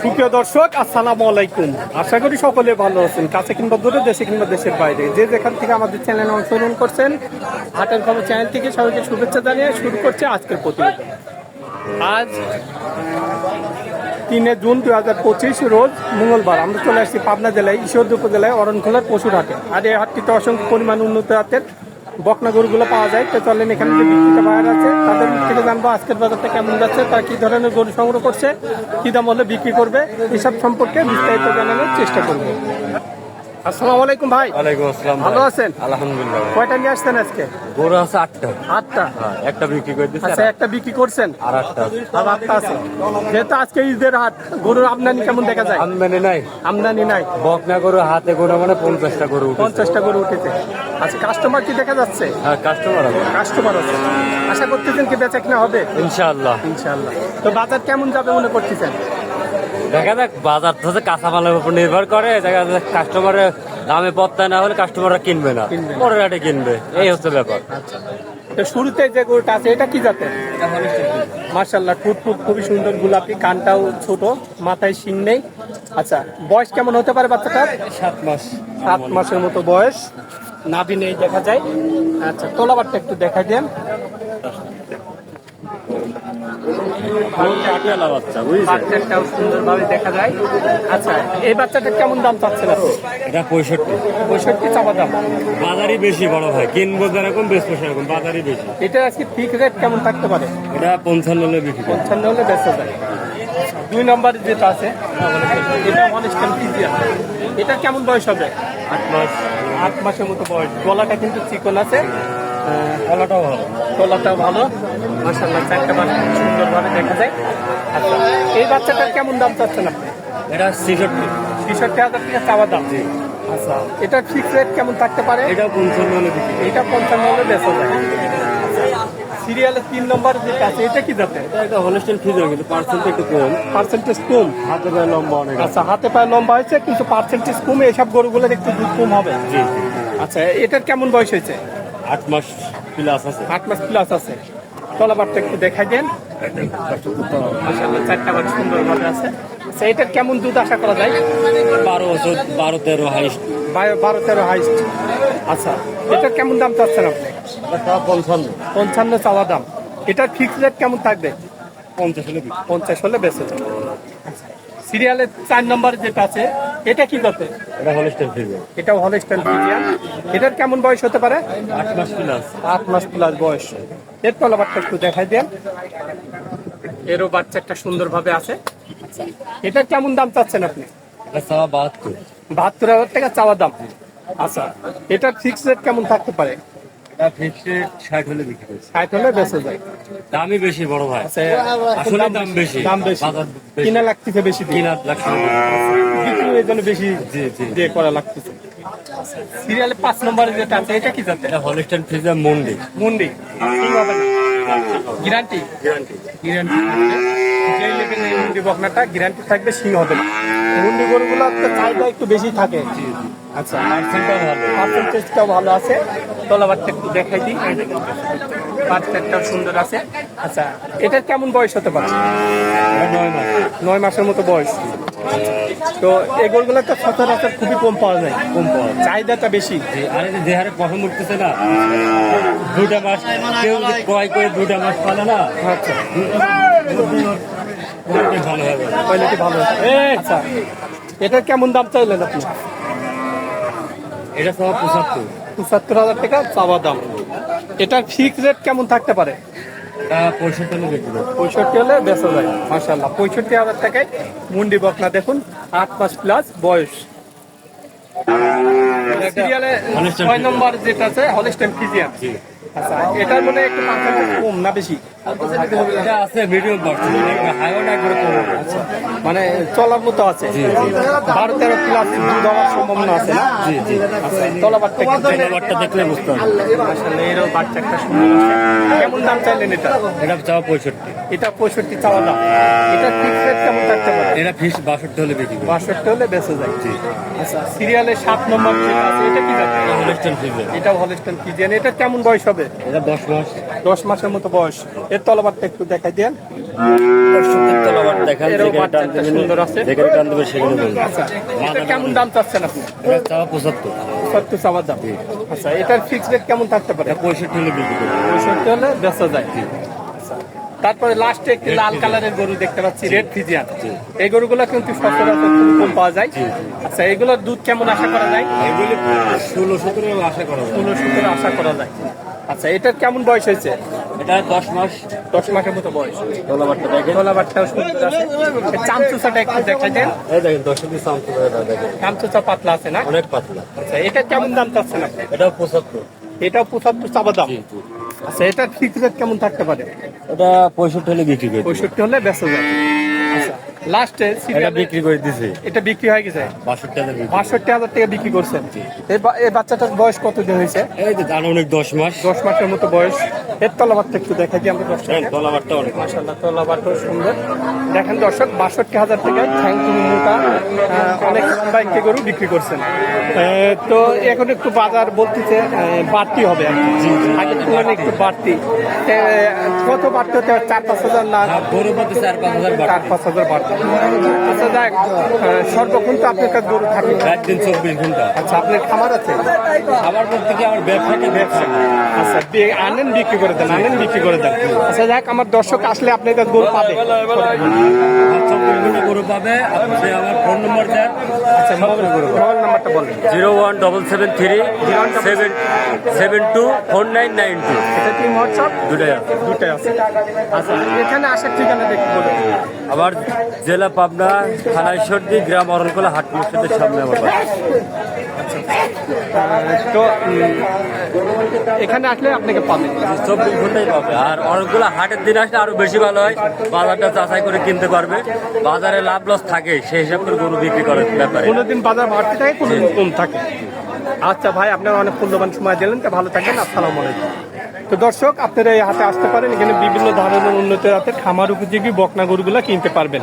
সুপ্রিয় দর্শক, আসসালামু আলাইকুম। আশা করি সকলে ভালো আছেন, কাছে কিংবা দূরে, দেশে কিংবা দেশের বাইরে। যে যেখান থেকে আমাদের চ্যানেলে অংশগ্রহণ করছেন, হাটের খবর চ্যানেল থেকে সবাইকে শুভেচ্ছা জানিয়ে শুরু করছে আজকের প্রতিবেদন। আজ তিনে জুন দুই হাজার পঁচিশ, রোজ মঙ্গলবার। আমরা চলে আসছি পাবনা জেলায়, ঈশ্বরদী উপজেলায় অরণখোলার পশুর হাটে। আর এই হাটটিতে অসংখ্য পরিমাণ উন্নত জাতের বকনা গরুগুলো পাওয়া যায়। তো চলেন, এখানে যে বিক্রিটা বাইরে আছে, তাদের থেকে জানব আজকের বাজারটা কেমন যাচ্ছে, তারা কি ধরনের গরু সংগ্রহ করছে, কি দাম হলে বিক্রি করবে, এসব সম্পর্কে বিস্তারিত জানানোর চেষ্টা করব। আসসালামু আলাইকুম ভাই। ওয়ালাইকুম আসসালাম ভালো আছেন? আলহামদুলিল্লাহ কয়টা নিয়ে আসছেন আজকে? গরু আছে আটটা। আটটা? হ্যাঁ, একটা বিক্রি করে দিচ্ছে আচ্ছা একটা বিক্রি করছেন? আর আটটা আর আটটা আছে। যেহেতু আজকে ঈদের হাট গরুর আমদানি কেমন দেখা যায়? আমদানি নাই। আমদানি নাই। বকনা গরু হাতে গরু মানে পঞ্চাশটা গরু পঞ্চাশটা গরু উঠেছে। আচ্ছা কাস্টমার কি দেখা যাচ্ছে? হ্যাঁ কাস্টমার আছে। কাস্টমার আছে। আশা করতেছেন কি বেচা কিনা হবে? ইনশাআল্লাহ। ইনশাআল্লাহ। তো বাজার কেমন যাবে মনে করতেছেন? দেখা যাক বাজার তো কাঁচামালের উপর নির্ভর করে দেখা যাচ্ছে কাস্টমারের দামে পত্তা না হলে কাস্টমাররা কিনবে না। পরে রেটে কিনবে এই হচ্ছে ব্যাপার। তো শুরুতে যে গরুটা আছে এটা কি জাতের? মার্শাল্লাহ ঠুট ফুট খুবই সুন্দর গোলাপি কানটাও ছোট মাথায় শিং নেই। আচ্ছা বয়স কেমন হতে পারে বাচ্চাটার? সাত মাস। সাত মাসের মতো বয়স। নাভি নেই দেখা যায়। আচ্ছা তোলাবারটা একটু দেখা দেন। কাটিয়ালা বাচ্চা বুঝছেন? বাচ্চাটাও সুন্দরভাবে দেখা যায়। আচ্ছা এই বাচ্চাটা কেমন দাম চাচ্ছেন আপনি? এটা পঁয়ষট্টি। পঁয়ষট্টি চাপা দাম। বাজারই বেশি বড় ভাই কিনবো যেরকম বেচবো সেরকম বাজারই বেশি। এটা আজকে ফিক্স রেট কেমন থাকতে পারে? এটা পঞ্চান্ন হলে বিক্রি পঞ্চান্ন হলে ব্যস্ত যায়। দুই নম্বর যেটা আছে এটা অনেস্টান ফিজিয়ান এটা কেমন বয়স হবে? আট মাস। আট মাসের মতো বয়স। গলাটা কিন্তু চিকন আছে। কলাটাও ভালো। গলাটাও ভালো। মাসাল্লাহ চারটা বাচ্চা সুন্দরভাবে দেখা যায়। আচ্ছা এই বাচ্চাটার কেমন দাম চাচ্ছেন আপনি? এটা ছিষট্টি। ছেষট্টি হাজার টাকা চাওয়া দাম। আচ্ছা এটা ফিক্স রেট কেমন থাকতে পারে? এটা পঞ্চান্ন হলে বিক্রি। এটা পঞ্চান্ন হলে বেচা যায়। সিরিয়ালের তিন নম্বর যেটা আছে এটা কি যাতে এটা একটা হলস্টেল ফিজার কিন্তু একটু কম। পার্সেন্টেজ কম? হাতে লম্বা অনেক আচ্ছা হাতে পায়ে লম্বা হয়েছে কিন্তু পার্সেন্টেজ কমে এসব গরুগুলোর একটু দুধ কম হবে। জি জি। আচ্ছা এটার কেমন বয়স হয়েছে? আট মাস প্লাস আছে। আট মাস প্লাস আছে। তলাবারটা একটু দেখাই দেন। মাশাআল্লাহ চারটা বার সুন্দরভাবে আছে। আচ্ছা এটার কেমন দুধ আশা করা যায়? বারো বছর বারো তেরো হাইস্ট বারো তেরো হাইস্ট আচ্ছা এটার কেমন দাম চাচ্ছেন আপনি? পঞ্চান্ন। পঞ্চান্ন চাওয়া দাম। এটার ফিক্স রেট কেমন থাকবে? পঞ্চাশ হলে। পঞ্চাশ হলে বেঁচে যাবে। সিরিয়ালের চার নম্বর যেটা আছে এটা কি করতে এটা হলস্টেল ফিজার এটাও হলস্টাইন ফ্রিজিয়ান এটার কেমন বয়স হতে পারে? আট মাস প্লাস আট মাস প্লাস বয়স। এর তলাবারটা একটু দেখাই দেন। এরও বাচ্চা একটা সুন্দরভাবে আছে। এটার কেমন দাম চাচ্ছেন আপনি? বাহাত্তর। বাহাত্তর হাজার টাকা চাওয়া দাম। আচ্ছা এটার ফিক্স রেট কেমন থাকতে পারে? এটা ফিক্সড ষাট হলে বিক্রি করছে ষাট হলে বেঁচে যায়। দামই বেশি বড় ভাই। আচ্ছা, আসলে দাম বেশি। দাম বেশি। কিনা লাগতেছে বেশি দিয়ে। তিন আট লাখ টাকা। বিক্রি এর জন্য বেশি জি জি। দিয়ে করা লাগতেছে। সিরিয়ালে পাঁচ নম্বরে যেটা আছে এটা কি জানতে এটা হলস্টেল ফিজার মন্ডি। মুন্ডি। ঠিক হবে না গ্যারান্টি গ্যারান্টি গ্যারান্টি যে লেভেলের মুন্ডি বকনাটা গ্যারান্টি থাকবে সিং হবে না। মুন্ডি গরুগুলো চাহিদা একটু বেশি থাকে। আচ্ছা পার্সেন্টটাও ভালো পার্সেন্টেজটাও ভালো আছে। তলাবারটা একটু দেখাই দিই। পার্সেন্টটাও সুন্দর আছে। আচ্ছা এটার কেমন বয়স হতে পারে? নয় মাস। নয় মাসের মতো বয়স। তো এই গরুগুলো তো সচরাচর খুবই কম পাওয়া যায়। কম পাওয়া যায়। চাহিদাটা বেশি। আর যে যে হারে পছন্দ উঠতেছে না দুটা মাস কেউ ক্রয় করে দুটা মাস পালে না আচ্ছা। ভালো হবে। কোয়ালিটি ভালো আচ্ছা। এটার কেমন দাম চাইলেন আপনি? এটা সব পঁচাত্তর। পঁচাত্তর হাজার টাকা চাওয়া দাম। এটার ফিক্স রেট কেমন থাকতে পারে? পঁয়ষট্টি হলে বিক্রি। পঁয়ষট্টি হলে বেচা যায় মাসাল্লাহ পঁয়ষট্টি হাজার টাকায় মুন্ডি বকনা দেখুন আট পাঁচ প্লাস বয়স। সিরিয়ালে ছয় নম্বর যেটা আছে হলিস্টেন ফিজিয়ান আচ্ছা এটার মানে একটু কম না বেশি? আছে মিডিয়াম পার্সেন্ট হাইও করে মানে চলার মতো আছে। বারো তেরো প্লাস দুধ হওয়ার সম্ভাবনা আছে না জি জি তলাবারটা একটু দেখেন। নাম্বারটা দেখলে বুঝতে হবে আসলে এরও বাচ্চা একটা কেমন দাম চাইলেন এটা এটা চাওয়া পঁয়ষট্টি এটা পঁয়ষট্টি চাওয়া দাম এটা ফিক্স রেট কেমন থাকতে পারে এটা বাষট্টি হলে বিক্রি বাষট্টি হলে বেঁচে যায় আচ্ছা সিরিয়ালের সাত নম্বর এটা কি এটা হলস্টন এটা কেমন বয়স হবে এটা দশ মাস দশ মাসের মতো বয়স। এর তলবারটা একটু দেখাই দেন। সুন্দর আছে। আচ্ছা এটা কেমন দাম চাচ্ছেন আপনি? এটা চাওয়া পঁচাত্তর। সত্তর চাওয়ার দাম। আচ্ছা এটার ফিক্স রেট কেমন থাকতে পারে? পঁয়ষট্টি হলে বিক্রি পঁয়ষট্টি হলে বেচা যায়। আচ্ছা। তারপরে লাস্টে একটি লাল কালারের গরু দেখতে পাচ্ছি রেড ফিজিয়ান এই গরুগুলো কিন্তু সচরাচর কম পাওয়া যায়। আচ্ছা এগুলোর দুধ কেমন আশা করা যায়? এগুলি ষোলো সতেরো আশা করা যায়। ষোলো সতেরো আশা করা যায়। আচ্ছা এটার কেমন বয়স হয়েছে? এটা দশ মাস। দশ মাসের মতো বয়স। তলাবারটা দেখেন। গলাবারটাও সুন্দর আছে। এই চামচুচাটা একটু দেখা দেন। এই দেখেন দর্শকের সামনে দেখেন। চামচুচা পাতলা আছে না? অনেক পাতলা। আচ্ছা এটা কেমন দাম চাচ্ছেন আপনি? এটাও পঁচাত্তর। এটাও পঁচাত্তর চাবা দাম? আচ্ছা এটার ফিক্স রেট কেমন থাকতে পারে? এটা পঁয়ষট্টি হলে বিক্রি করি পঁয়ষট্টি হলে বেচা যায়। আচ্ছা লাস্টে এটা বিক্রি করে দিছে। এটা বিক্রি হয়ে গেছে? বাষট্টি হাজার বাষট্টি হাজার টাকা বিক্রি করছেন। এই বাচ্চাটার বয়স কতদিন হয়েছে? এই যে দান অনেক দশ মাস। দশ মাসের মতো বয়স। এর তলাবারটা একটু দেখা কি আমরা দশ হ্যাঁ, তলাবারটা অনেক। মাসাল্লাহ তলাবারটাও সুন্দর। দেখেন দর্শক বাষট্টি হাজার টাকায় থ্যাংক ইউ মোটা অনেক লম্বা একটি গরু বিক্রি করছেন। আহ, তো এখন একটু বাজার বলতেছে বাড়তি হবে। আগের তুলনায় একটু বাড়তি। কত বাড়তে হতে? চার পাঁচ হাজার না? বাড়ে। চার পাঁচ হাজার বাড়তে আচ্ছা দেখ সর্বক্ষণ তো আপনার কাছে গরু থাকে রাত দিন চব্বিশ ঘণ্টা। আচ্ছা আপনার খামার আছে? আবার বলতে কি আমার ব্যবসাটা ব্যবসা? আচ্ছা আনেন বিক্রি করে দেন আনেন বিক্রি করে দেন। আচ্ছা দেখ আমার দর্শক আসলে আপনার কাছে গরু পাবে। চব্বিশ ঘণ্টা গরু পাবে। আপনি আমার ফোন নম্বর দেন আচ্ছা মোবাইল মোবাইল নাম্বারটা বলেন। Zero one double seven three seven seven two four nine nine two. এটা কি হোয়াটসঅ্যাপ দুটাই আছে। দুটাই আছে। আচ্ছা এখানে আসার ঠিকানা দেখতে বলুন। আবার জেলা পাবনা থানা ঈশ্বরদী গ্রাম অরণকলা হাট মসজিদের সামনে আমার তো এখানে আসলে আপনাকে পাবেন। চব্বিশ ঘন্টাই পাবে। আর অনেকগুলো হাটের দিন আসলে আরও বেশি ভালো হয়। বাজারটা যাচাই করে কিনতে পারবে। বাজারে লাভ লস থাকে সেই হিসাব করে গরু বিক্রি করার ব্যাপারে। কোনোদিন বাজার বাড়তে থাকে কোনোদিন কম থাকে। আচ্ছা ভাই আপনার অনেক মূল্যবান সময় দিলেন তো ভালো থাকবেন আসসালামু আলাইকুম। তো দর্শক আপনারা এই হাতে আসতে পারেন এখানে বিভিন্ন ধরনের উন্নত হাতের খামার উপযোগী বকনা গরুগুলা কিনতে পারবেন।